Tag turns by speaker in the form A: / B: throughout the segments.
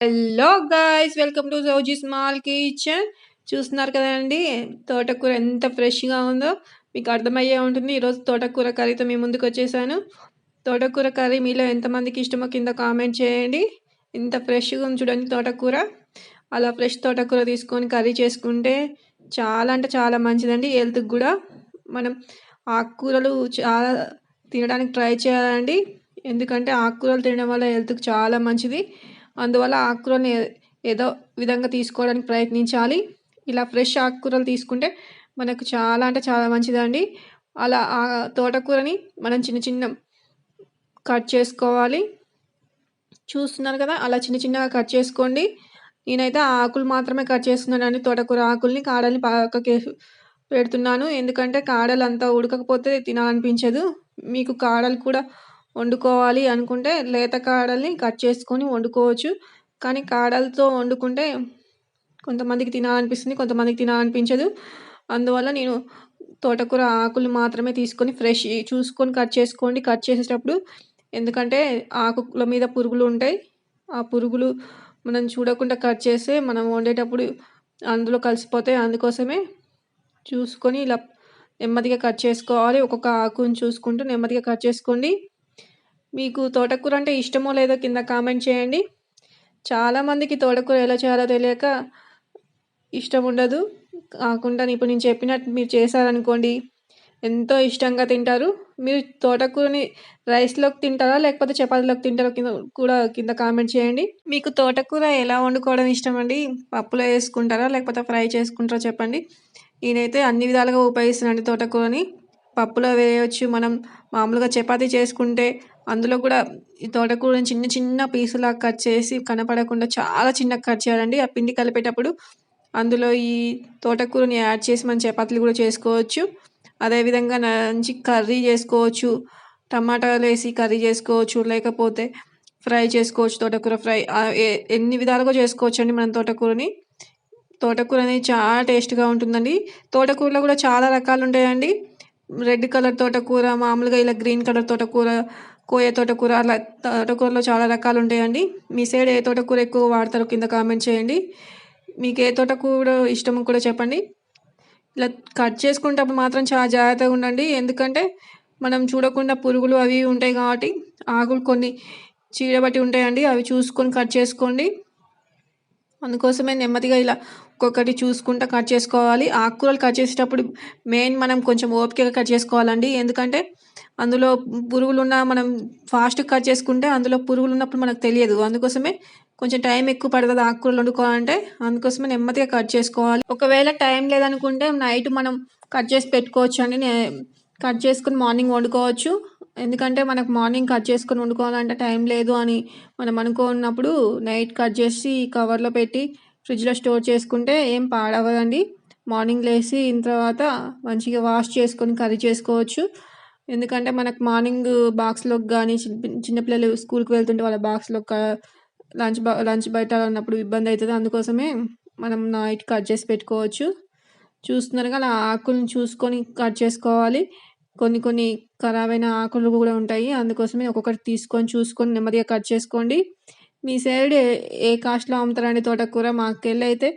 A: Hello guys welcome to Sowji small kitchen చూస్తున్నారు కదండి తోటకూర ఎంత ఫ్రెష్గా ఉందో మీకు అర్థమయ్యే ఉంటుంది. ఈరోజు తోటకూర కర్రీతో మీ ముందుకు వచ్చేసాను. తోటకూర కర్రీ మీలో ఎంతమందికి ఇష్టమో కింద కామెంట్ చేయండి. ఇంత ఫ్రెష్గా ఉంది చూడండి తోటకూర. అలా ఫ్రెష్ తోటకూర తీసుకొని కర్రీ చేసుకుంటే చాలా అంటే చాలా మంచిదండి. హెల్త్కి కూడా మనం ఆకుకూరలు చాలా తినడానికి ట్రై చేయాలండి. ఎందుకంటే ఆకుకూరలు తినడం వల్ల హెల్త్కి చాలా మంచిది. అందువల్ల ఆకుకూరని ఏదో విధంగా తీసుకోవడానికి ప్రయత్నించాలి. ఇలా ఫ్రెష్ ఆకుకూరలు తీసుకుంటే మనకు చాలా అంటే చాలా మంచిదండి. అలా ఆ తోటకూరని మనం చిన్న చిన్న కట్ చేసుకోవాలి. చూస్తున్నారు కదా అలా చిన్న చిన్నగా కట్ చేసుకోండి. నేనైతే ఆకులు మాత్రమే కట్ చేస్తున్నానండి. తోటకూర ఆకుల్ని కాడల్ని పక్కకి పెడుతున్నాను. ఎందుకంటే కాడలు అంతా ఉడకకపోతే తినాలనిపించదు. మీకు కాడలు కూడా వండుకోవాలి అనుకుంటే లేత కాడల్ని కట్ చేసుకొని వండుకోవచ్చు. కానీ కాడలతో వండుకుంటే కొంతమందికి తినాలనిపిస్తుంది కొంతమందికి తినాలనిపించదు. అందువల్ల నేను తోటకూర ఆకులు మాత్రమే తీసుకొని ఫ్రెష్ చూసుకొని కట్ చేసుకోండి. కట్ చేసేటప్పుడు ఎందుకంటే ఆకుల మీద పురుగులు ఉంటాయి. ఆ పురుగులు మనం చూడకుండా కట్ చేస్తే మనం వండేటప్పుడు అందులో కలిసిపోతాయి. అందుకోసమే చూసుకొని ఇలా నెమ్మదిగా కట్ చేసుకోవాలి. ఒక్కొక్క ఆకుని చూసుకుంటూ నెమ్మదిగా కట్ చేసుకోండి. మీకు తోటకూర అంటే ఇష్టమో లేదో కింద కామెంట్ చేయండి. చాలామందికి తోటకూర ఎలా చేయాలో తెలియక ఇష్టం ఉండదు. కాకుండా ఇప్పుడు నేను చెప్పినట్టు మీరు చేశారనుకోండి ఎంతో ఇష్టంగా తింటారు. మీరు తోటకూరని రైస్లోకి తింటారా లేకపోతే చపాతీలోకి తింటారా కింద కూడా కింద కామెంట్ చేయండి. మీకు తోటకూర ఎలా వండుకోవడం ఇష్టం అండి? పప్పులో వేసుకుంటారా లేకపోతే ఫ్రై చేసుకుంటారా చెప్పండి. నేనైతే అన్ని విధాలుగా ఉపయోగిస్తున్నాను తోటకూరని. పప్పులో వేయవచ్చు మనం మామూలుగా చపాతీ చేసుకుంటే అందులో కూడా ఈ తోటకూరని చిన్న చిన్న పీసులా కట్ చేసి కనపడకుండా చాలా చిన్నగా కట్ చేయాలండి. ఆ పిండి కలిపేటప్పుడు అందులో ఈ తోటకూరని యాడ్ చేసి మనం చపాతీలు కూడా చేసుకోవచ్చు. అదేవిధంగా మంచి కర్రీ చేసుకోవచ్చు. టమాటాలు వేసి కర్రీ చేసుకోవచ్చు. లేకపోతే ఫ్రై చేసుకోవచ్చు. తోటకూర ఫ్రై ఎన్ని విధాలుగా చేసుకోవచ్చు అండి మనం తోటకూరని? తోటకూర అనేది చాలా టేస్ట్గా ఉంటుందండి. తోటకూరలో కూడా చాలా రకాలు ఉంటాయండి. రెడ్ కలర్ తోటకూర మామూలుగా ఇలా గ్రీన్ కలర్ తోటకూర కోయ తోటకూర అలా తోటకూరలో చాలా రకాలు ఉంటాయండి మీ సైడ్ ఏ తోటకూర ఎక్కువ వాడతారో కింద కామెంట్ చేయండి. మీకు ఏ తోటకూర ఇష్టమో కూడా చెప్పండి. ఇలా కట్ చేసుకునేటప్పుడు మాత్రం చాలా జాగ్రత్తగా ఉండండి. ఎందుకంటే మనం చూడకుండా పురుగులు అవి ఉంటాయి కాబట్టి ఆకులు కొన్ని చీడబట్టి ఉంటాయండి. అవి చూసుకొని కట్ చేసుకోండి. అందుకోసమే నెమ్మదిగా ఇలా ఒక్కొక్కటి చూసుకుంటా కట్ చేసుకోవాలి. ఆకుకూరలు కట్ చేసేటప్పుడు మెయిన్ మనం కొంచెం ఓపికగా కట్ చేసుకోవాలండి. ఎందుకంటే అందులో పురుగులున్న మనం ఫాస్ట్ కట్ చేసుకుంటే అందులో పురుగులు ఉన్నప్పుడు మనకు తెలియదు. అందుకోసమే కొంచెం టైం ఎక్కువ పడుతుంది ఆకుకూరలు వండుకోవాలంటే. అందుకోసమే నెమ్మదిగా కట్ చేసుకోవాలి. ఒకవేళ టైం లేదనుకుంటే నైట్ మనం కట్ చేసి పెట్టుకోవచ్చు అండి. కట్ చేసుకుని మార్నింగ్ వండుకోవచ్చు. ఎందుకంటే మనకు మార్నింగ్ కట్ చేసుకొని వండుకోవాలంటే టైం లేదు అని మనం అనుకున్నప్పుడు నైట్ కట్ చేసి కవర్లో పెట్టి ఫ్రిడ్జ్లో స్టోర్ చేసుకుంటే ఏం పాడవదండి మార్నింగ్ లేచి తర్వాత మంచిగా వాష్ చేసుకొని కర్రీ చేసుకోవచ్చు. ఎందుకంటే మనకు మార్నింగ్ బాక్స్లోకి కానీ చిన్నపిల్లలు స్కూల్కి వెళ్తుంటే వాళ్ళ బాక్స్లో లంచ్ బా లంచ్ బయట అన్నప్పుడు ఇబ్బంది అవుతుంది అందుకోసమే మనం నైట్ కట్ చేసి పెట్టుకోవచ్చు. చూస్తున్నారు కదా ఆకులను చూసుకొని కట్ చేసుకోవాలి. కొన్ని కొన్ని ఖరాబ్ అయిన ఆకులు కూడా ఉంటాయి. అందుకోసమే ఒక్కొక్కటి తీసుకొని చూసుకొని నెమ్మదిగా కట్ చేసుకోండి. మీ సైడ్ ఏ కాస్ట్లో అమ్ముతారండి తోటకూర? మాకెళ్ళి అయితే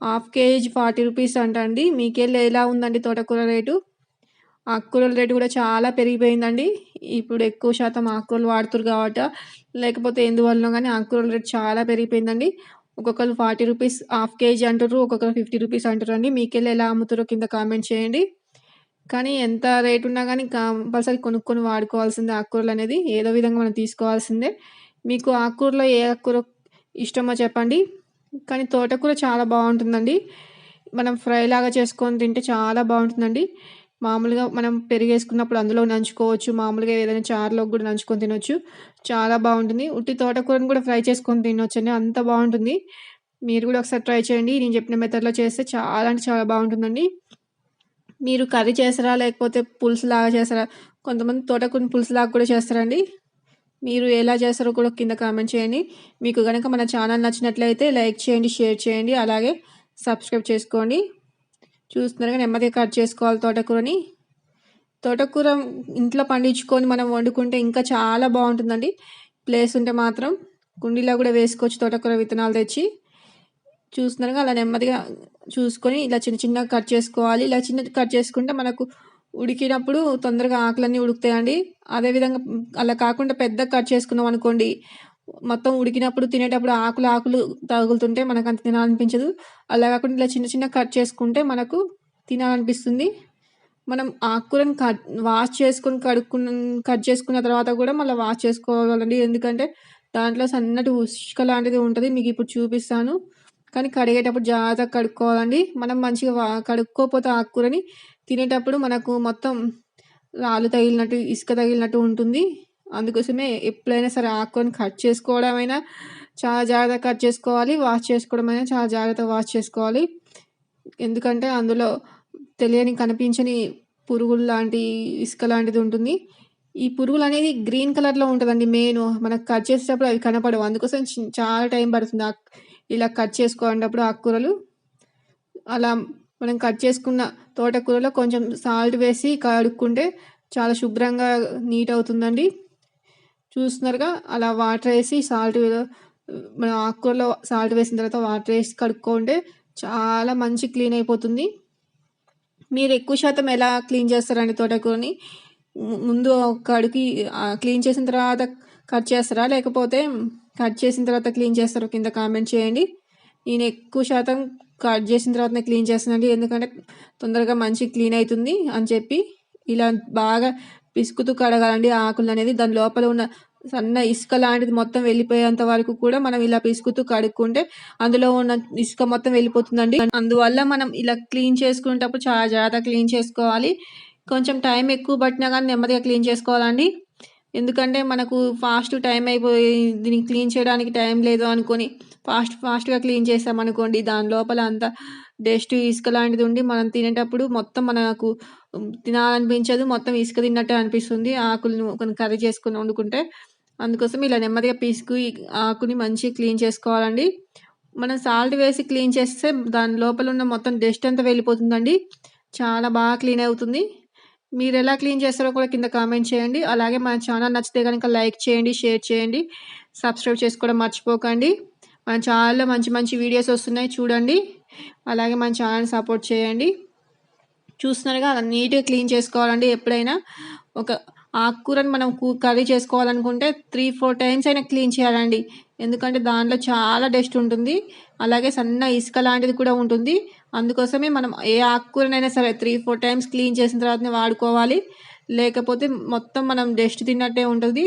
A: హాఫ్ కేజీ ఫార్టీ రూపీస్ అంట అండి మీకెళ్ళి ఎలా ఉందండి తోటకూర రేటు? ఆకుకూరల రేటు కూడా చాలా పెరిగిపోయిందండి. ఇప్పుడు ఎక్కువ శాతం ఆకుకూరలు వాడుతురు కాబట్టి లేకపోతే ఎందువల్ల కానీ ఆకుకూరల రేటు చాలా పెరిగిపోయిందండి. ఒక్కొక్కరు ఫార్టీ రూపీస్ హాఫ్ కేజీ అంటారు ఒక్కొక్కరు ఫిఫ్టీ రూపీస్ అంటారు అండి మీకెళ్ళి ఎలా అమ్ముతారో కింద కామెంట్ చేయండి. కానీ ఎంత రేట్ ఉన్నా కానీ కంపల్సరీ కొనుక్కొని వాడుకోవాల్సిందే ఆకుకూరలు అనేది ఏదో విధంగా మనం తీసుకోవాల్సిందే. మీకు ఆకుకూరలో ఏ ఆకుకూర ఇష్టమో చెప్పండి. కానీ తోటకూర చాలా బాగుంటుందండి. మనం ఫ్రై లాగా చేసుకొని తింటే చాలా బాగుంటుందండి. మామూలుగా మనం పెరిగేసుకున్నప్పుడు అందులో నంచుకోవచ్చు మామూలుగా ఏదైనా చారులో కూడా నంచుకొని తినొచ్చు. చాలా బాగుంటుంది. ఉట్టి తోటకూరని కూడా ఫ్రై చేసుకొని తినొచ్చు అండి అంత బాగుంటుంది. మీరు కూడా ఒకసారి ట్రై చేయండి. నేను చెప్పిన మెథడ్లో చేస్తే చాలా అంటే చాలా బాగుంటుందండి. మీరు కర్రీ చేస్తారా? లేకపోతే పులుసు లాగా చేస్తారా? కొంతమంది తోటకూర పులుసు లాగా కూడా చేస్తారండి. మీరు ఎలా చేస్తారో కూడా కింద కామెంట్ చేయండి. మీకు కనుక మన ఛానల్ నచ్చినట్లయితే లైక్ చేయండి షేర్ చేయండి. అలాగే సబ్స్క్రైబ్ చేసుకోండి. చూస్తున్నారుగా నెమ్మదిగా కట్ చేసుకోవాలి తోటకూరని. తోటకూర ఇంట్లో పండించుకొని మనం వండుకుంటే ఇంకా చాలా బాగుంటుందండి. ప్లేస్ ఉంటే మాత్రం కుండీలో కూడా వేసుకోవచ్చు తోటకూర విత్తనాలు తెచ్చి. చూస్తున్నారుగా అలా నెమ్మదిగా చూసుకొని ఇలా చిన్న చిన్నగా కట్ చేసుకోవాలి. ఇలా చిన్న కట్ చేసుకుంటే మనకు ఉడికినప్పుడు తొందరగా ఆకులన్నీ ఉడుకుతాయండి. అదేవిధంగా అలా కాకుండా పెద్ద కట్ చేసుకున్నాం అనుకోండి మొత్తం ఉడికినప్పుడు తినేటప్పుడు ఆకులు ఆకులు తగులుతుంటే మనకు అంత తినాలనిపించదు. అలా కాకుండా ఇలా చిన్న చిన్న కట్ చేసుకుంటే మనకు తినాలనిపిస్తుంది. మనం ఆకుకూరని కట్ వాష్ చేసుకొని కడుక్కున్న కట్ చేసుకున్న తర్వాత కూడా మళ్ళీ వాష్ చేసుకోవాలండి. ఎందుకంటే దాంట్లో సన్నటి ఉసుక లాంటిది ఉంటుంది. మీకు ఇప్పుడు చూపిస్తాను. కానీ కడిగేటప్పుడు జాగ్రత్తగా కడుక్కోవాలండి. మనం మంచిగా వా కడుక్కోకపోతే ఆకుకూరని తినేటప్పుడు మనకు మొత్తం రాళ్ళు తగిలినట్టు ఇసుక తగిలినట్టు ఉంటుంది. అందుకోసమే ఎప్పుడైనా సరే ఆకుని కట్ చేసుకోవడమైనా చాలా జాగ్రత్తగా కట్ చేసుకోవాలి వాష్ చేసుకోవడమైనా చాలా జాగ్రత్తగా వాష్ చేసుకోవాలి. ఎందుకంటే అందులో తెలియని కనిపించని పురుగులు లాంటి ఇసుక లాంటిది ఉంటుంది. ఈ పురుగులు అనేది గ్రీన్ కలర్లో ఉంటుందండి మెయిన్. మనకు కట్ చేసేటప్పుడు అవి కనపడవు. అందుకోసం చాలా టైం పడుతుంది ఇలా కట్ చేసుకోవాలన్నప్పుడు ఆకుకూరలు అలా మనం కట్ చేసుకున్న తోటకూరలో కొంచెం సాల్ట్ వేసి కడుక్కుంటే చాలా శుభ్రంగా నీట్ అవుతుందండి. చూస్తున్నారుగా. అలా వాటర్ వేసి సాల్ట్ మన ఆకుకూరలో సాల్ట్ వేసిన తర్వాత వాటర్ వేసి కడుక్కుంటే చాలా మంచి క్లీన్ అయిపోతుంది. మీరు ఎక్కువ శాతం ఎలా క్లీన్ చేస్తారండి తోటకూరని? ముందు కడుకి క్లీన్ చేసిన తర్వాత కట్ చేస్తారా? లేకపోతే కట్ చేసిన తర్వాత క్లీన్ చేస్తారో? కింద కామెంట్ చేయండి. నేను ఎక్కువ శాతం కట్ చేసిన తర్వాతనే క్లీన్ చేస్తానండి. ఎందుకంటే తొందరగా మంచి క్లీన్ అవుతుంది అని చెప్పి ఇలా బాగా పిసుకుతూ కడగాలండి. ఆకులు అనేది దాని లోపల ఉన్న సన్న ఇసుక లాంటిది మొత్తం వెళ్ళిపోయేంత వరకు కూడా మనం ఇలా పిసుకుతూ కడుక్కుంటే అందులో ఉన్న ఇసుక మొత్తం వెళ్ళిపోతుందండి. అందువల్ల మనం ఇలా క్లీన్ చేసుకునేటప్పుడు చాలా జాగ్రత్తగా క్లీన్ చేసుకోవాలి. కొంచెం టైం ఎక్కువ పట్టినా కానీ నెమ్మదిగా క్లీన్ చేసుకోవాలండి. ఎందుకంటే మనకు ఫాస్ట్ టైం అయిపోయి దీన్ని క్లీన్ చేయడానికి టైం లేదు అనుకొని ఫాస్ట్ ఫాస్ట్గా క్లీన్ చేస్తామనుకోండి దాని లోపల అంతా డస్ట్ ఇసుక లాంటిది ఉండి మనం తినేటప్పుడు మొత్తం మనకు తినాలనిపించదు మొత్తం ఇసుక తిన్నట్టే అనిపిస్తుంది. ఆకులను కొన్ని కర్రీ చేసుకుని వండుకుంటే అందుకోసం ఇలా నెమ్మదిగా పీసుకు ఆకుని మంచిగా క్లీన్ చేసుకోవాలండి. మనం సాల్ట్ వేసి క్లీన్ చేస్తే దాని లోపల ఉన్న మొత్తం డస్ట్ అంతా వెళ్ళిపోతుందండి. చాలా బాగా క్లీన్ అవుతుంది. మీరు ఎలా క్లీన్ చేస్తారో కూడా కింద కామెంట్ చేయండి. అలాగే మన ఛానల్ నచ్చితే కనుక లైక్ చేయండి షేర్ చేయండి. సబ్స్క్రైబ్ చేసుకోవడం మర్చిపోకండి. మన ఛానల్లో మంచి మంచి వీడియోస్ వస్తున్నాయి చూడండి. అలాగే మన ఛానల్ సపోర్ట్ చేయండి. చూస్తున్నారుగా అలా నీట్గా క్లీన్ చేసుకోవాలండి. ఎప్పుడైనా ఒక ఆకుకూరని మనం కర్రీ చేసుకోవాలనుకుంటే త్రీ ఫోర్ టైమ్స్ అయినా క్లీన్ చేయాలండి. ఎందుకంటే దాంట్లో చాలా డస్ట్ ఉంటుంది. అలాగే సన్న ఇసుక లాంటిది కూడా ఉంటుంది. అందుకోసమే మనం ఏ ఆకుకూరనైనా సరే త్రీ ఫోర్ టైమ్స్ క్లీన్ చేసిన తర్వాతనే వాడుకోవాలి. లేకపోతే మొత్తం మనం డస్ట్ తిన్నట్టే ఉంటుంది.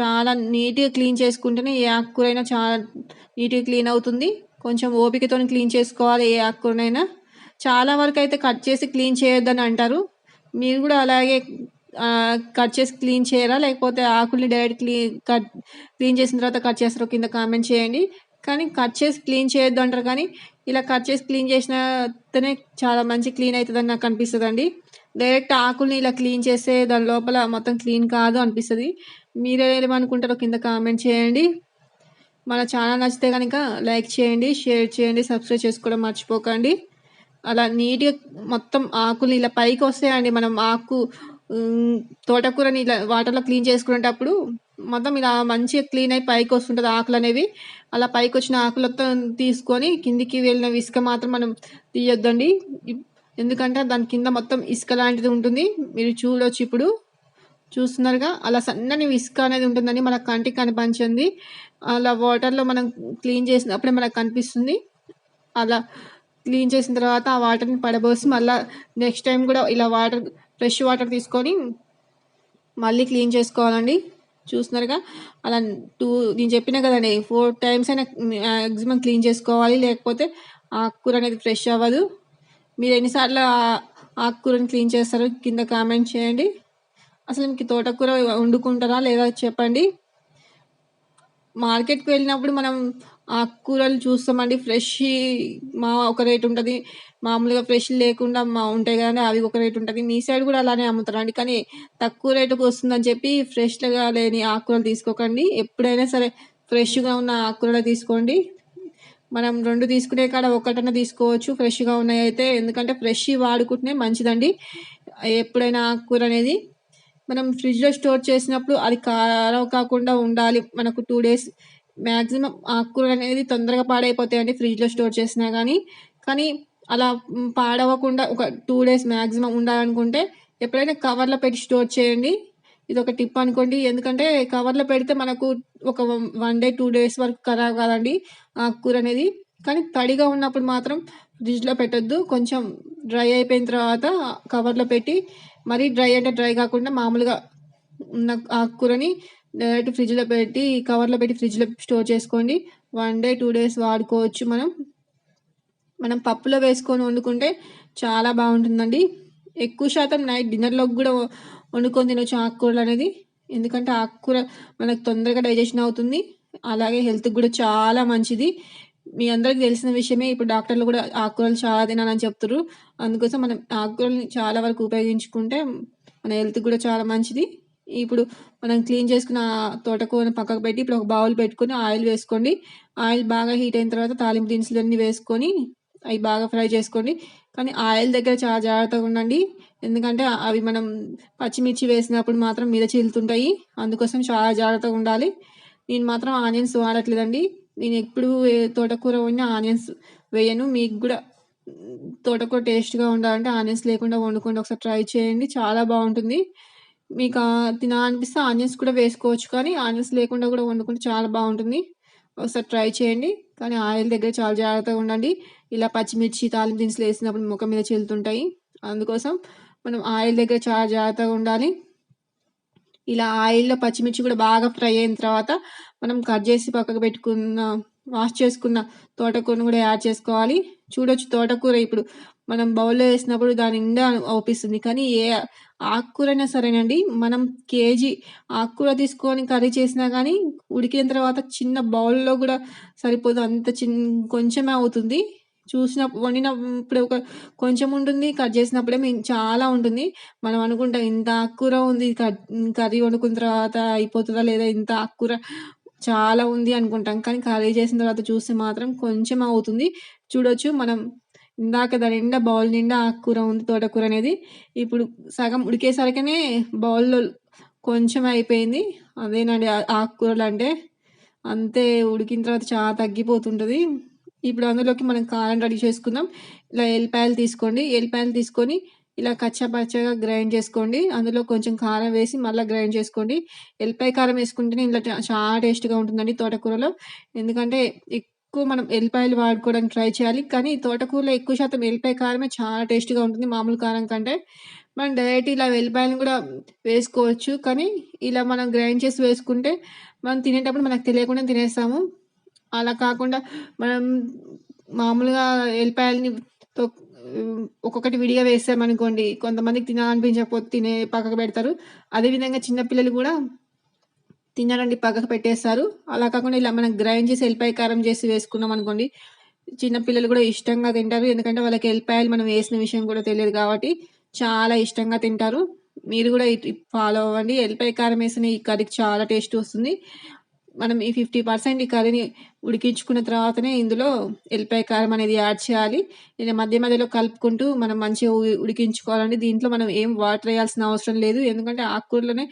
A: చాలా నీట్గా క్లీన్ చేసుకుంటేనే ఏ ఆకుకూరైనా చాలా నీట్గా క్లీన్ అవుతుంది. కొంచెం ఓపికతో క్లీన్ చేసుకోవాలి ఏ ఆకుకూరనైనా. చాలా వరకు అయితే కట్ చేసి క్లీన్ చేయొద్దని అంటారు. మీరు కూడా అలాగే కట్ చేసి క్లీన్ చేయరా? లేకపోతే ఆకుల్ని డైరెక్ట్ క్లీన్ కట్ క్లీన్ చేసిన తర్వాత కట్ చేస్తారో కింద కామెంట్ చేయండి. కానీ కట్ చేసి క్లీన్ చేయొద్దు అంటారు కానీ ఇలా కట్ చేసి క్లీన్ చేసినతోనే చాలా మంచి క్లీన్ అవుతుందని నాకు అనిపిస్తుంది అండి డైరెక్ట్ ఆకుల్ని ఇలా క్లీన్ చేస్తే దాని లోపల మొత్తం క్లీన్ కాదు అనిపిస్తుంది. మీరేమనుకుంటారో కింద కామెంట్ చేయండి. మన ఛానల్ నచ్చితే కనుక లైక్ చేయండి షేర్ చేయండి సబ్స్క్రైబ్ చేసుకోవడం మర్చిపోకండి. అలా నీట్గా మొత్తం ఆకులు ఇలా పైకి వస్తాయండి. మనం ఆకు తోటకూరని ఇలా వాటర్లో క్లీన్ చేసుకునేటప్పుడు మొత్తం ఇలా మంచిగా క్లీన్ అయి పైకి వస్తుంటుంది ఆకులు అనేవి. అలా పైకి వచ్చిన ఆకులతో తీసుకొని కిందికి వెళ్ళిన ఇసుక మాత్రం మనం తీయొద్దండి. ఎందుకంటే దాని కింద మొత్తం ఇసుక లాంటిది ఉంటుంది. మీరు చూడవచ్చు ఇప్పుడు. చూస్తున్నారుగా? అలా సన్నని ఇసుక అనేది ఉంటుందని మన కంటికి కనిపించింది. అలా వాటర్లో మనం క్లీన్ చేసినప్పుడే మనకు కనిపిస్తుంది. అలా క్లీన్ చేసిన తర్వాత ఆ వాటర్ని పడబోసి మళ్ళీ నెక్స్ట్ టైం కూడా ఇలా వాటర్ ఫ్రెష్ వాటర్ తీసుకొని మళ్ళీ క్లీన్ చేసుకోవాలండి. చూస్తున్నారుగా? అలా టూ నేను చెప్పిన కదండి ఫోర్ టైమ్స్ అయినా మ్యాక్సిమం క్లీన్ చేసుకోవాలి. లేకపోతే ఆకుకూర అనేది ఫ్రెష్ అవ్వదు. మీరు ఎన్నిసార్లు ఆకుకూరని క్లీన్ చేస్తారు కింద కామెంట్ చేయండి. అసలు మీకు తోటకూర వండుకుంటారా లేదా చెప్పండి. మార్కెట్కి వెళ్ళినప్పుడు మనం ఆకుకూరలు చూస్తామండి. ఫ్రెష్ మా ఒక రేట్ ఉంటుంది. మామూలుగా ఫ్రెష్ లేకుండా మా ఉంటాయి కానీ అవి ఒక రేట్ ఉంటుంది. మీ సైడ్ కూడా అలానే అమ్ముతారండి. కానీ తక్కువ రేటుకు వస్తుందని చెప్పి ఫ్రెష్గా లేని ఆకుకూరలు తీసుకోకండి. ఎప్పుడైనా సరే ఫ్రెష్గా ఉన్న ఆకుకూరలు తీసుకోండి. మనం రెండు తీసుకునే కాడ ఒకటన్నా తీసుకోవచ్చు. ఫ్రెష్గా ఉన్నాయి అయితే. ఎందుకంటే ఫ్రెష్ వాడుకుంటేనే మంచిదండి. ఎప్పుడైనా ఆకుకూర అనేది మనం ఫ్రిడ్జ్లో స్టోర్ చేసినప్పుడు అది కారం కాకుండా ఉండాలి. మనకు టూ డేస్ మ్యాక్సిమం ఆకుకూరలు అనేది తొందరగా పాడైపోతాయండి ఫ్రిడ్జ్‌లో స్టోర్ చేసినా కానీ కానీ అలా పాడవకుండా ఒక టూ డేస్ మ్యాక్సిమం ఉండాలనుకుంటే ఎప్పుడైనా కవర్‌లో పెట్టి స్టోర్ చేయండి. ఇది ఒక టిప్ అనుకోండి. ఎందుకంటే కవర్‌లో పెడితే మనకు ఒక వన్ డే, టూ డేస్ వరకు ఖరాబ్ కాదండి ఆకుకూర అనేది. కానీ తడిగా ఉన్నప్పుడు మాత్రం ఫ్రిడ్జ్‌లో పెట్టొద్దు. కొంచెం డ్రై అయిపోయిన తర్వాత కవర్‌లో పెట్టి మరీ డ్రై అంటే డ్రై కాకుండా మామూలుగా ఉన్న ఆకుకూరని డైరెక్ట్ ఫ్రిడ్జ్‌లో పెట్టి కవర్‌లో పెట్టి ఫ్రిడ్జ్‌లో స్టోర్ చేసుకోండి. వన్ డే, టూ డేస్ వాడుకోవచ్చు మనం. మనం పప్పులో వేసుకొని వండుకుంటే చాలా బాగుంటుందండి ఎక్కువ శాతం నైట్ డిన్నర్‌లోకి కూడా వండుకొని తినొచ్చు ఆకుకూరలనేది. ఎందుకంటే ఆకుకూర మనకు తొందరగా డైజెషన్ అవుతుంది. అలాగే హెల్త్‌కి కూడా చాలా మంచిది. మీ అందరికి తెలిసిన విషయమే. ఇప్పుడు డాక్టర్లు కూడా ఆకుకూరలు చాలా తినాలని చెప్తుర్రు. అందుకోసం మనం ఆకుకూరల్ని చాలా వరకు ఉపయోగించుకుంటే మన హెల్త్‌కి కూడా చాలా మంచిది. ఇప్పుడు మనం క్లీన్ చేసుకున్న తోటకూరని పక్కకు పెట్టి ఇప్పుడు ఒక బౌల్ పెట్టుకొని ఆయిల్ వేసుకోండి. ఆయిల్ బాగా హీట్ అయిన తర్వాత తాలింపు దినుసులు అన్నీ వేసుకొని అవి బాగా ఫ్రై చేసుకోండి. కానీ ఆయిల్ దగ్గర చాలా జాగ్రత్తగా ఉండండి. ఎందుకంటే అవి మనం పచ్చిమిర్చి వేసినప్పుడు మాత్రం మీద చీలుతుంటాయి. అందుకోసం చాలా జాగ్రత్తగా ఉండాలి. నేను మాత్రం ఆనియన్స్ వాడట్లేదండి. నేను ఎప్పుడు తోటకూర వండి ఆనియన్స్ వేయను. మీకు కూడా తోటకూర టేస్ట్‌గా ఉండాలంటే ఆనియన్స్ లేకుండా వండుకోండి. ఒకసారి ట్రై చేయండి. చాలా బాగుంటుంది మీకు ఆహ్, తినాలనిపిస్తే ఆనియన్స్ కూడా వేసుకోవచ్చు. కానీ ఆనియన్స్ లేకుండా కూడా వండుకుంటే చాలా బాగుంటుంది ఒకసారి ట్రై చేయండి. కానీ ఆయిల్ దగ్గర చాలా జాగ్రత్తగా ఉండండి. ఇలా పచ్చిమిర్చి, తాలింపు దినుసులు వేసినప్పుడు ముఖం మీద చెల్లుతుంటాయి అందుకోసం మనం ఆయిల్ దగ్గర చాలా జాగ్రత్తగా ఉండాలి. ఇలా ఆయిల్‌లో పచ్చిమిర్చి కూడా బాగా ఫ్రై అయిన తర్వాత మనం కట్ చేసి పక్కకు పెట్టుకున్న వాష్ చేసుకున్న తోటకూరను కూడా యాడ్ చేసుకోవాలి. చూడొచ్చు తోటకూర ఇప్పుడు మనం బౌల్‌లో వేసినప్పుడు దాని నిండా అవుపిస్తుంది. కానీ ఏ ఆకుకూరైనా సరేనండి మనం కేజీ ఆకుకూర తీసుకొని కర్రీ చేసినా కానీ ఉడికిన తర్వాత చిన్న బౌల్‌లో కూడా సరిపోదు. అంత చిన్ కొంచెమే అవుతుంది. చూసిన వండినప్పుడు ఒక కొంచెం ఉంటుంది. కట్ చేసినప్పుడే మేము చాలా ఉంటుంది. మనం అనుకుంటాం ఇంత ఆకుకూర ఉంది కట్ కర్రీ వండుకున్న తర్వాత అయిపోతుందా లేదా ఇంత ఆకుకూర చాలా ఉంది అనుకుంటాం. కానీ కర్రీ చేసిన తర్వాత చూస్తే మాత్రం కొంచెం అవుతుంది. చూడొచ్చు మనం ఇందాక దాని నిండా బౌల్ నిండా ఆకుకూర ఉంది తోటకూర అనేది. ఇప్పుడు సగం ఉడికేసరికనే బౌల్‌లో కొంచెం అయిపోయింది. అదేనండి ఆకుకూరలు అంటే అంతే ఉడికిన తర్వాత చాలా తగ్గిపోతుంటుంది ఇప్పుడు అందులోకి మనం కారం రెడీ చేసుకుందాం. ఇలా ఎల్లిపాయలు తీసుకోండి. ఎల్లిపాయలు తీసుకొని ఇలా కచ్చపచ్చగా గ్రైండ్ చేసుకోండి. అందులో కొంచెం కారం వేసి మళ్ళీ గ్రైండ్ చేసుకోండి. ఎల్లిపాయ కారం వేసుకుంటేనే ఇలా చాలా టేస్ట్‌గా ఉంటుందండి తోటకూరలో. ఎందుకంటే ఎక్కువ మనం ఎల్లిపాయలు వాడుకోవడానికి ట్రై చేయాలి. కానీ తోటకూరలో ఎక్కువ శాతం ఎల్లిపాయ కారమే చాలా టేస్ట్‌గా ఉంటుంది మామూలు కారం కంటే. మనం డైరెక్ట్ ఇలా వెల్లిపాయలను కూడా వేసుకోవచ్చు. కానీ ఇలా మనం గ్రైండ్ చేసి వేసుకుంటే మనం తినేటప్పుడు మనకు తెలియకుండా తినేస్తాము. అలా కాకుండా మనం మామూలుగా ఎల్లిపాయలని ఒక్కొక్కటి విడిగా వేసామనుకోండి కొంతమందికి తినాలనిపించకపోతే తినే పక్కకు పెడతారు. అదే విధంగా కూడా తినడానికి పక్కకు పెట్టేస్తారు. అలా కాకుండా ఇలా మనం గ్రైండ్ చేసి ఎల్లిపాయ కారం చేసి వేసుకున్నామనుకోండి చిన్న పిల్లలు కూడా ఇష్టంగా తింటారు. ఎందుకంటే వాళ్ళకి ఎల్లిపాయలు మనం వేసిన విషయం కూడా తెలియదు కాబట్టి చాలా ఇష్టంగా తింటారు. మీరు కూడా ఫాలో అవ్వండి. ఎల్లిపాయ కారం వేసిన ఈ కర్రీకి చాలా టేస్ట్ వస్తుంది. మనం ఈ 50% ఈ కర్రీని ఉడికించుకున్న తర్వాతనే ఇందులో ఎల్లిపాయ కారం అనేది యాడ్ చేయాలి. ఇలా మధ్య మధ్యలో కలుపుకుంటూ మనం మంచిగా ఉడికించుకోవాలండి. దీంట్లో మనం ఏం వాటర్ వేయాల్సిన అవసరం లేదు. ఎందుకంటే ఆకుకూరలోనే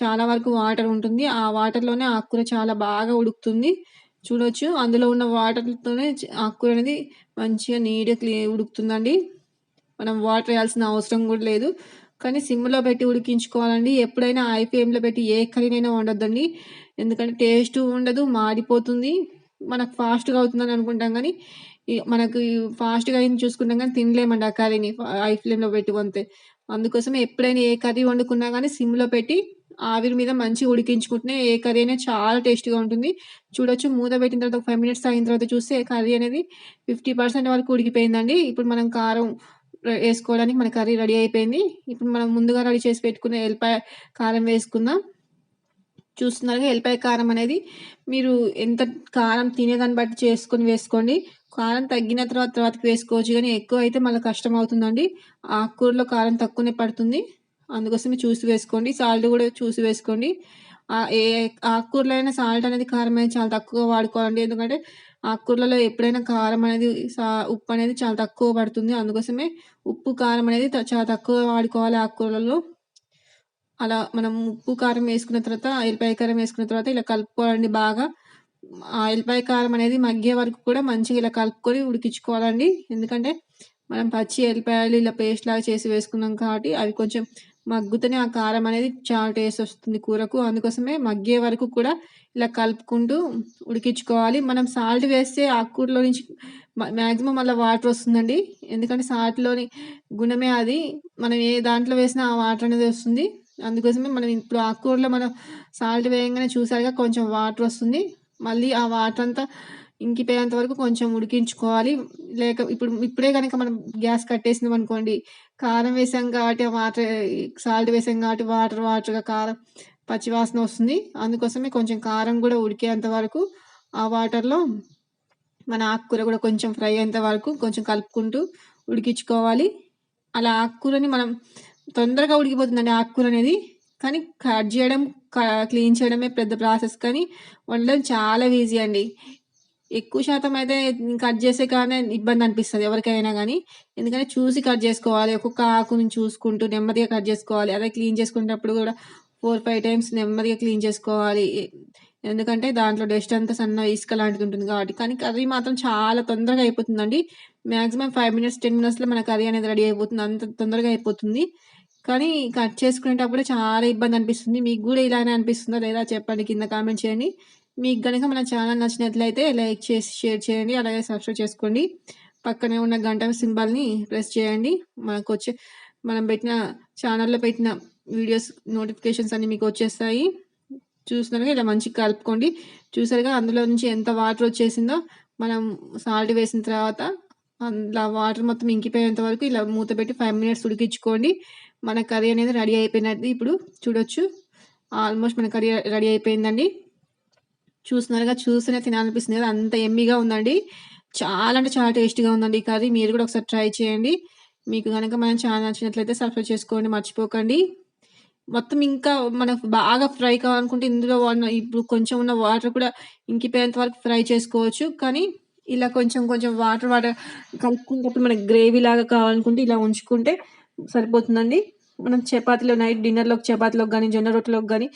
A: చాలా వరకు వాటర్ ఉంటుంది. ఆ వాటర్‌లోనే ఆకుకూర చాలా బాగా ఉడుకుతుంది. చూడొచ్చు అందులో ఉన్న వాటర్‌తోనే ఆకుకూర అనేది మంచిగా నీట్‌గా క్లీ ఉడుకుతుందండి. మనం వాటర్ వేయాల్సిన అవసరం కూడా లేదు. కానీ సిమ్‌లో పెట్టి ఉడికించుకోవాలండి. ఎప్పుడైనా ఐపీఎంలో పెట్టి ఏ కర్రీనైనా వండొద్దండి. ఎందుకంటే టేస్ట్ ఉండదు. మాడిపోతుంది. మనకు ఫాస్ట్‌గా అవుతుందని అనుకుంటాం కానీ మనకు ఫాస్ట్‌గా అయింది చూసుకుంటాం కానీ తినలేమండి ఆ కర్రీని ఐ హై ఫ్లేమ్‌లో పెట్టుకుంటే అందుకోసం ఎప్పుడైనా ఏ కర్రీ వండుకున్నా కానీ సిమ్‌లో పెట్టి ఆవిరి మీద మంచిగా ఉడికించుకుంటే ఏ కర్రీ అయినా చాలా టేస్ట్‌గా ఉంటుంది. చూడొచ్చు మూత పెట్టిన తర్వాత ఒక ఫైవ్ మినిట్స్ అయిన తర్వాత చూస్తే కర్రీ అనేది 50% వరకు ఉడికిపోయిందండి. ఇప్పుడు మనం కారం వేసుకోవడానికి మన కర్రీ రెడీ అయిపోయింది. ఇప్పుడు మనం ముందుగా రెడీ చేసి పెట్టుకున్న ఎల్లిపాయ కారం వేసుకుందాం. చూస్తున్నారుగా ఎల్లిపాయ కారం అనేది మీరు ఎంత కారం తినేదాన్ని బట్టి చేసుకొని వేసుకోండి. కారం తగ్గిన తర్వాత తర్వాతకి వేసుకోవచ్చు కానీ ఎక్కువ అయితే మళ్ళీ కష్టం అవుతుందండి ఆకుకూరలో కారం తక్కువనే పడుతుంది. అందుకోసమే చూసి వేసుకోండి. సాల్ట్ కూడా చూసి వేసుకోండి. ఏ ఆకుకూరలో అయినా సాల్ట్ అనేది, కారం అనేది చాలా తక్కువగా వాడుకోవాలండి. ఎందుకంటే ఆకుకూరలలో ఎప్పుడైనా కారం అనేది సా ఉప్పు అనేది చాలా తక్కువ పడుతుంది. అందుకోసమే ఉప్పు, కారం అనేది చాలా తక్కువగా వాడుకోవాలి ఆకుకూరలలో. అలా మనం ఉప్పు, కారం వేసుకున్న తర్వాత ఎల్లిపాయ కారం వేసుకున్న తర్వాత ఇలా కలుపుకోవాలండి బాగా. ఆ ఎల్లిపాయ కారం అనేది మగ్గే వరకు కూడా మంచిగా ఇలా కలుపుకొని ఉడికించుకోవాలండి. ఎందుకంటే మనం పచ్చి ఎల్లిపాయలు ఇలా పేస్ట్ లాగా చేసి వేసుకున్నాం కాబట్టి అవి కొంచెం మగ్గుతూనే ఆ కారం అనేది చాలా టేస్ట్ వస్తుంది కూరకు. అందుకోసమే మగ్గే వరకు కూడా ఇలా కలుపుకుంటూ ఉడికించుకోవాలి. మనం సాల్ట్ వేస్తే ఆకుకూరలో నుంచి మ్యాక్సిమం అలా వాటర్ వస్తుందండి. ఎందుకంటే సాల్ట్లోని గుణమే అది. మనం ఏ దాంట్లో వేసినా ఆ వాటర్ అనేది వస్తుంది. అందుకోసమే మనం ఇప్పుడు ఆకుకూరలో మనం సాల్ట్ వేయంగానే చూసారుగా కొంచెం వాటర్ వస్తుంది. మళ్ళీ ఆ వాటర్ అంతా ఇంకిపోయేంత వరకు కొంచెం ఉడికించుకోవాలి. లేక ఇప్పుడు ఇప్పుడే కనుక మనం గ్యాస్ కట్టేసినాం అనుకోండి కారం వేసాం కాబట్టి వాటర్ సాల్ట్ వేసాం కాబట్టి వాటర్ వాటర్గా కారం పచ్చివాసన వస్తుంది. అందుకోసమే కొంచెం కారం కూడా ఉడికేంత వరకు ఆ వాటర్లో మన ఆకుకూర కూడా కొంచెం ఫ్రై అయ్యేంత వరకు కొంచెం కలుపుకుంటూ ఉడికించుకోవాలి. అలా ఆకుకూరని మనం తొందరగా ఉడికిపోతుందండి ఆకుకూర అనేది కానీ కట్ చేయడం క్లీన్ చేయడమే పెద్ద ప్రాసెస్. కానీ వండడం చాలా ఈజీ అండి. ఎక్కువ శాతం అయితే కట్ చేసే కానీ ఇబ్బంది అనిపిస్తుంది ఎవరికైనా కానీ. ఎందుకంటే చూసి కట్ చేసుకోవాలి. ఒక్కొక్క ఆకుని చూసుకుంటూ నెమ్మదిగా కట్ చేసుకోవాలి. అదే క్లీన్ చేసుకునేటప్పుడు కూడా ఫోర్ ఫైవ్ టైమ్స్ నెమ్మదిగా క్లీన్ చేసుకోవాలి. ఎందుకంటే దాంట్లో డస్ట్ అంతా సన్న ఇసుక లాంటిది ఉంటుంది కాబట్టి. కానీ కర్రీ మాత్రం చాలా తొందరగా అయిపోతుందండి. మ్యాక్సిమం ఫైవ్ మినిట్స్ టెన్ మినిట్స్లో మన కర్రీ అనేది రెడీ అయిపోతుంది. అంత తొందరగా అయిపోతుంది. కానీ కట్ చేసుకునేటప్పుడు చాలా ఇబ్బంది అనిపిస్తుంది. మీకు కూడా ఇలానే అనిపిస్తుందో లేదా చెప్పండి కింద కామెంట్ చేయండి. మీకు కనుక మన ఛానల్ నచ్చినట్లయితే లైక్ చేసి షేర్ చేయండి. అలాగే సబ్స్క్రైబ్ చేసుకోండి. పక్కనే ఉన్న గంట సింబల్ని ప్రెస్ చేయండి. మనకు వచ్చే మనం పెట్టిన ఛానల్లో పెట్టిన వీడియోస్ నోటిఫికేషన్స్ అన్నీ మీకు వచ్చేస్తాయి. చూసినారుగా ఇలా మంచిగా కలుపుకోండి. చూసారుగా అందులో నుంచి ఎంత వాటర్ వచ్చేసిందో మనం సాల్ట్ వేసిన తర్వాత అందులో వాటర్ మొత్తం ఇంకిపోయేంత వరకు ఇలా మూత పెట్టి ఫైవ్ మినిట్స్ ఉడికించుకోండి. మన కర్రీ అనేది రెడీ అయిపోయినది ఇప్పుడు చూడొచ్చు. ఆల్మోస్ట్ మన కర్రీ రెడీ అయిపోయిందండి. చూస్తున్నారుగా చూస్తేనే తినాలనిపిస్తుంది కదా అంత ఎమ్మిగా ఉందండి. చాలా అంటే చాలా టేస్టీగా ఉందండి ఈ కర్రీ. మీరు కూడా ఒకసారి ట్రై చేయండి. మీకు కనుక మనం చాలా నచ్చినట్లయితే సబ్స్క్రైబ్ చేసుకోండి మర్చిపోకండి. మొత్తం ఇంకా మనకు బాగా ఫ్రై కావాలనుకుంటే ఇందులో ఇప్పుడు కొంచెం ఉన్న వాటర్ కూడా ఇంకిపోయేంత వరకు ఫ్రై చేసుకోవచ్చు. కానీ ఇలా కొంచెం కొంచెం వాటర్ వాటర్ కలుపుకునేటప్పుడు మనకి గ్రేవీ లాగా కావాలనుకుంటే ఇలా ఉంచుకుంటే సరిపోతుందండి. మనం చపాతీలో నైట్ డిన్నర్లోకి చపాతీలోకి కానీ జొన్న రొట్టెలోకి కానీ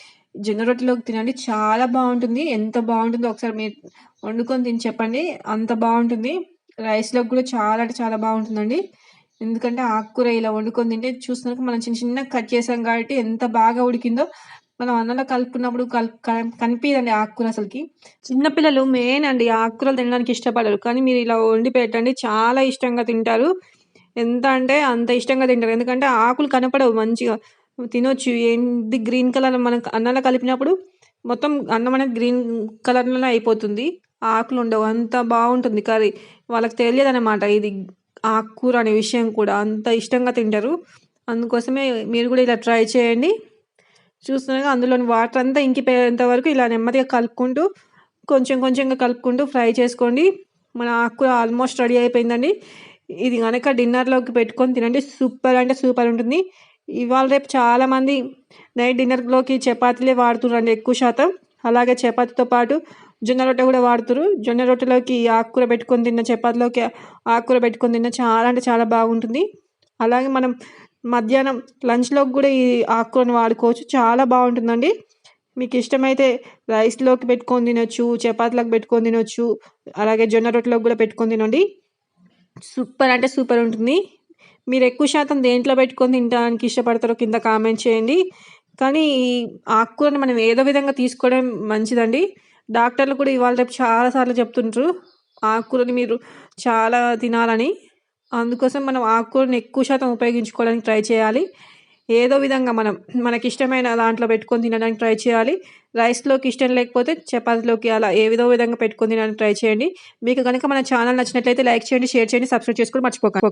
A: జొన్న రొట్టెలోకి తినండి. చాలా బాగుంటుంది. ఎంత బాగుంటుందో ఒకసారి మీరు వండుకొని తిని చెప్పండి. అంత బాగుంటుంది. రైస్లోకి కూడా చాలా అంటే చాలా బాగుంటుందండి. ఎందుకంటే ఆకుకూర ఇలా వండుకొని తింటే చూస్తున్నాక మనం చిన్న చిన్న కట్ చేసాం కాబట్టి ఎంత బాగా ఉడికిందో మనం అన్నంలో కలుపుకున్నప్పుడు కలుపు కనిపించదండి ఆకుకూర అసలుకి. చిన్నపిల్లలు మెయిన్ అండి ఆకుకూరలు తినడానికి ఇష్టపడరు. కానీ మీరు ఇలా వండి పెట్టండి చాలా ఇష్టంగా తింటారు. ఎంత అంటే అంత ఇష్టంగా తింటారు. ఎందుకంటే ఆకులు కనపడవు మంచిగా. తినొచ్చు. ఏంటి గ్రీన్ కలర్ మనం అన్నంలో కలిపినప్పుడు మొత్తం అన్నం అనేది గ్రీన్ కలర్లోనే అయిపోతుంది. ఆకులు ఉండవు. అంత బాగుంటుంది కర్రీ. వాళ్ళకి తెలియదు అనమాట ఇది ఆకుకూర అనే విషయం కూడా. అంత ఇష్టంగా తింటారు. అందుకోసమే మీరు కూడా ఇలా ట్రై చేయండి. చూస్తున్నాగా అందులోని వాటర్ అంతా ఇంకిపోయేంత వరకు ఇలా నెమ్మదిగా కలుపుకుంటూ కొంచెం కొంచెంగా కలుపుకుంటూ ఫ్రై చేసుకోండి. మన ఆకుకూర ఆల్మోస్ట్ రెడీ అయిపోయిందండి. ఇది కనుక డిన్నర్లోకి పెట్టుకొని తినండి. సూపర్ అంటే సూపర్ ఉంటుంది. ఇవాళ రేపు చాలామంది నైట్ డిన్నర్లోకి చపాతీలే వాడుతున్నారండి ఎక్కువ శాతం. అలాగే చపాతీతో పాటు జొన్న రొట్టె కూడా వాడుతారు. జొన్న రొట్టెలోకి ఆకుకూర పెట్టుకొని తిన్న చపాతీలోకి ఆకుకూర పెట్టుకొని తిన్న చాలా అంటే చాలా బాగుంటుంది. అలాగే మనం మధ్యాహ్నం లంచ్లోకి కూడా ఈ ఆకుకూరని వాడుకోవచ్చు. చాలా బాగుంటుందండి. మీకు ఇష్టమైతే రైస్లోకి పెట్టుకొని తినొచ్చు చపాతీలకు పెట్టుకొని తినొచ్చు అలాగే జొన్న రొట్టెలోకి కూడా పెట్టుకొని తినండి. సూపర్ అంటే సూపర్ ఉంటుంది. మీరు ఎక్కువ శాతం దేంట్లో పెట్టుకొని తినడానికి ఇష్టపడతారో కింద కామెంట్ చేయండి. కానీ ఈ ఆకుకూరని మనం ఏదో విధంగా తీసుకోవడం మంచిదండి. డాక్టర్లు కూడా ఇవాళ రేపు చాలాసార్లు చెప్తుంటారు ఆకుకూరని మీరు చాలా తినాలని. అందుకోసం మనం ఆకుకూరని ఎక్కువ శాతం ఉపయోగించుకోవడానికి ట్రై చేయాలి. ఏదో విధంగా మనం మనకి ఇష్టమైన దాంట్లో పెట్టుకొని తినడానికి ట్రై చేయాలి. రైస్లోకి ఇష్టం లేకపోతే చపాతీలోకి అలా ఏ విధో విధంగా పెట్టుకొని తినడానికి ట్రై చేయండి. మీకు కనుక మన ఛానల్ నచ్చినట్లయితే లైక్ చేయండి షేర్ చేయండి సబ్స్క్రైబ్ చేసుకొని మర్చిపోకండి.